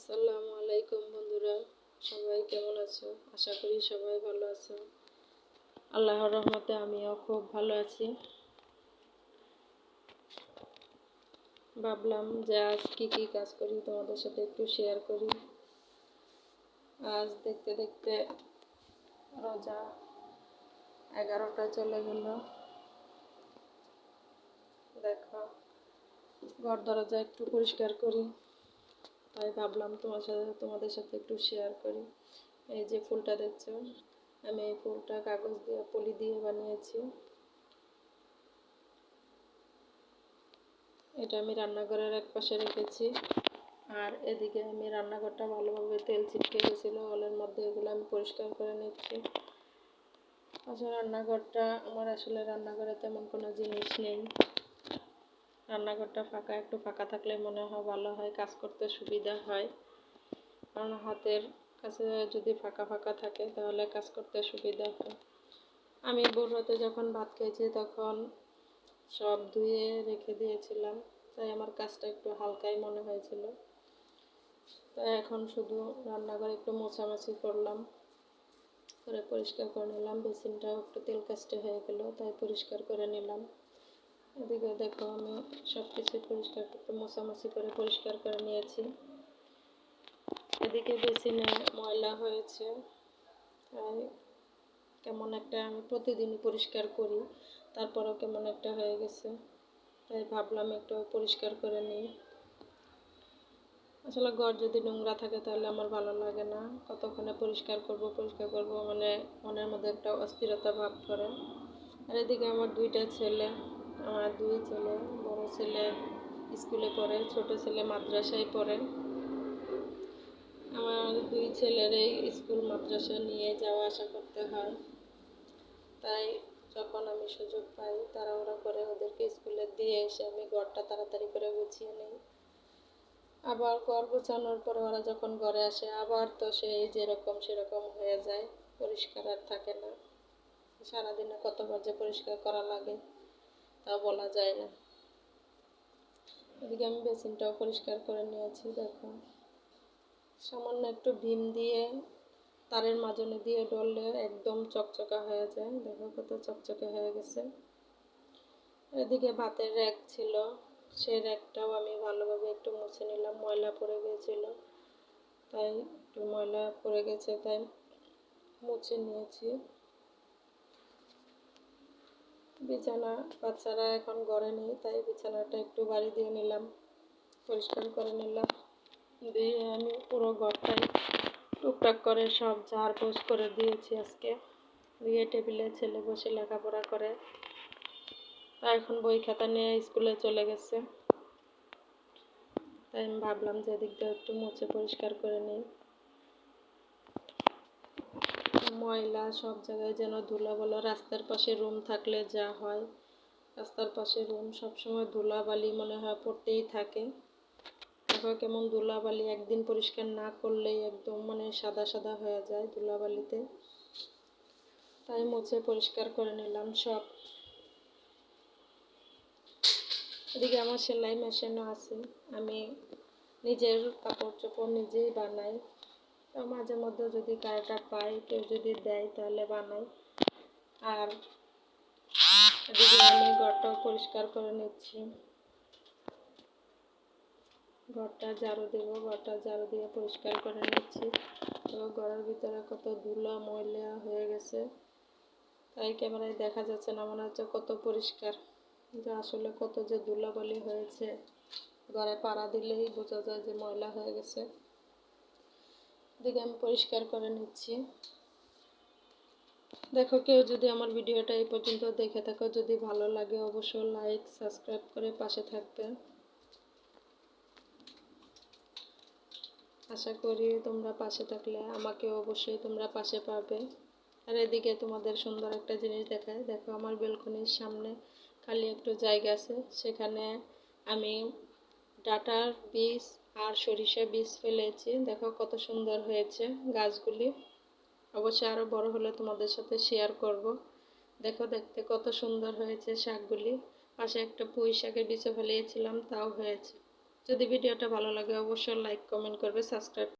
আসসালামু আলাইকুম বন্ধুরা, সবাই কেমন আছো? আশা করি সবাই ভালো আছো। আল্লাহর রহমতে আমিও খুব ভালো আছি। ভাবলাম যে আজ কী কী কাজ করি, তোমাদের সাথে একটু শেয়ার করি। আজ দেখতে দেখতে রোজা এগারোটা চলে গেল। দেখো, ঘর দরজা একটু পরিষ্কার করি। তাই ভাবলাম তোমার সাথে, তোমাদের সাথে একটু শেয়ার করি। এই যে ফুলটা দেখছ, আমি এই ফুলটা কাগজ দিয়ে, পলি দিয়ে বানিয়েছি। এটা আমি রান্নাঘরের এক পাশে রেখেছি। আর এদিকে আমি রান্নাঘরটা ভালোভাবে তেল ছিটকে গেছিল, ওলের মধ্যে এগুলো আমি পরিষ্কার করে নিচ্ছি। আচ্ছা রান্নাঘরটা, আমার আসলে রান্নাঘরে তেমন কোনো জিনিস নেই। রান্নাঘরটা ফাঁকা, একটু ফাঁকা থাকলে মনে হয় ভালো হয়, কাজ করতে সুবিধা হয়। কারণ হাতের কাছে যদি ফাঁকা ফাঁকা থাকে, তাহলে কাজ করতে সুবিধা হয়। আমি বুড়োতে যখন ভাত খেয়েছি, তখন সব ধুয়ে রেখে দিয়েছিলাম। তাই আমার কাজটা একটু হালকাই মনে হয়েছিল। তাই এখন শুধু রান্নাঘরে একটু মোছামাছি করলাম। করে পরিষ্কার করে নিলাম। বেসিনটাও একটু তেল কাস্টে হয়ে গেল, তাই পরিষ্কার করে নিলাম। এদিকে দেখো আমি সব কিছু পরিষ্কার করতে মোছামাছি করে পরিষ্কার করে নিয়েছি। এদিকে বেসিনে ময়লা হয়েছে। তাই কেমন একটা আমি প্রতিদিনই পরিষ্কার করি, তারপরেও কেমন একটা হয়ে গেছে। তাই ভাবলাম একটু পরিষ্কার করে নিই। আসলে ঘর যদি নোংরা থাকে তাহলে আমার ভালো লাগে না। কতক্ষণে পরিষ্কার করব পরিষ্কার করব মানে মনের মধ্যে একটা অস্থিরতা ভাব করে আর এদিকে আমার দুইটা ছেলে আমার দুই ছেলে বড় ছেলে স্কুলে পড়ে, ছোট ছেলে মাদ্রাসায় পড়ে। আমার দুই ছেলেরই স্কুল মাদ্রাসা নিয়ে যাওয়া আসা করতে হয়। তাই যখন আমি সুযোগ পাই, তাড়াহুড়া করে ওদেরকে স্কুলে দিয়ে এসে আমি ঘরটা তাড়াতাড়ি করে গুছিয়ে নিই। আবার ঘর গোছানোর পরে ওরা যখন ঘরে আসে, আবার তো সেই যেরকম সেরকম হয়ে যায়, পরিষ্কার আর থাকে না। সারাদিনে কতবার যে পরিষ্কার করা লাগে। তা বলা যায় না। এদিকে আমি বেসিনটাও পরিষ্কার করে নিয়েছি, দেখো। সামান্য একটু ভীম দিয়ে, তারের মাজনে দিয়ে ডললে একদম চকচকা হয়ে যায়। দেখো কত চকচকে হয়ে গেছে। এদিকে ভাতের র্যাক ছিল, সেই র্যাকটাও আমি ভালোভাবে একটু মুছে নিলাম। ময়লা পড়ে গিয়েছিল তাই একটু ময়লা পড়ে গেছে, তাই মুছে নিয়েছি। বিছানা, বাচ্চারা এখন ঘরে নেই, তাই বিছানাটা একটু বাড়ি দিয়ে নিলাম, পরিষ্কার করে নিলাম। দিয়ে আমি পুরো ঘরটাই টুকটাক করে সব ঝাড় পোষ করে দিয়েছি আজকে। দিয়ে টেবিলে ছেলে বসে লেখাপড়া করে। তা এখন বই খাতা নিয়ে স্কুলে চলে গেছে। তাই আমি ভাবলাম যে এদিকটা একটু মুছে পরিষ্কার করে নিই। ময়লা সব জায়গায় যেন ধুলা বলো রাস্তার পাশে রুম থাকলে যা হয়। রাস্তার পাশে রুম সবসময় ধুলাবালি মনে হয় পড়তেই থাকে। দেখো কেমন ধুলাবালি, একদিন পরিষ্কার না করলেই একদম মানে সাদা সাদা হয়ে যায় ধুলাবালিতে। তাই মুছে পরিষ্কার করে নিলাম সব। এদিকে আমার সেলাই মেশিনও আছে। আমি নিজের কাপড় চোপড় নিজেই বানাই। তো মাঝে মধ্যে যদি কারোটা পাই কেউ যদি দেয় তাহলে বানাই। আর এদিকে আমি ঘরটাও পরিষ্কার করে নিচ্ছি। ঘরটা ঝাড়ু দেবো, ঘরটা ঝাড়ু দিয়ে পরিষ্কার করে নিচ্ছি। তো ঘরের ভিতরে কত ধুলো, ময়লা হয়ে গেছে। তাই ক্যামেরায় দেখা যাচ্ছে না, মনে হচ্ছে কত পরিষ্কার। যে আসলে কত যে ধুলাবালি হয়েছে। ঘরে পাড়া দিলেই বোঝা যায় যে ময়লা হয়ে গেছে। দিকে আমি পরিষ্কার করে নিচ্ছি। দেখো, কেউ যদি আমার ভিডিওটা এই পর্যন্ত দেখে থাকো, যদি ভালো লাগে অবশ্যই লাইক সাবস্ক্রাইব করে পাশে থাকবে। আশা করি তোমরা পাশে থাকলে আমাকে অবশ্যই তোমরা পাশে পাবে। আর এদিকে তোমাদের সুন্দর একটা জিনিস দেখায়। দেখো, আমার বেলকনির সামনে খালি একটু জায়গা আছে। সেখানে আমি ডাটার বীজ আর সরিষা বীজ ফেলেছি। দেখো কত সুন্দর হয়েছে গাছগুলি। অবশ্যই আরও বড় হলে তোমাদের সাথে শেয়ার করব। দেখো দেখতে কত সুন্দর হয়েছে শাকগুলি। পাশে একটা পুঁই শাকের বীজও ফেলিয়েছিলাম তাও হয়েছে। যদি ভিডিওটা ভালো লাগে অবশ্যই লাইক কমেন্ট করবে সাবস্ক্রাইব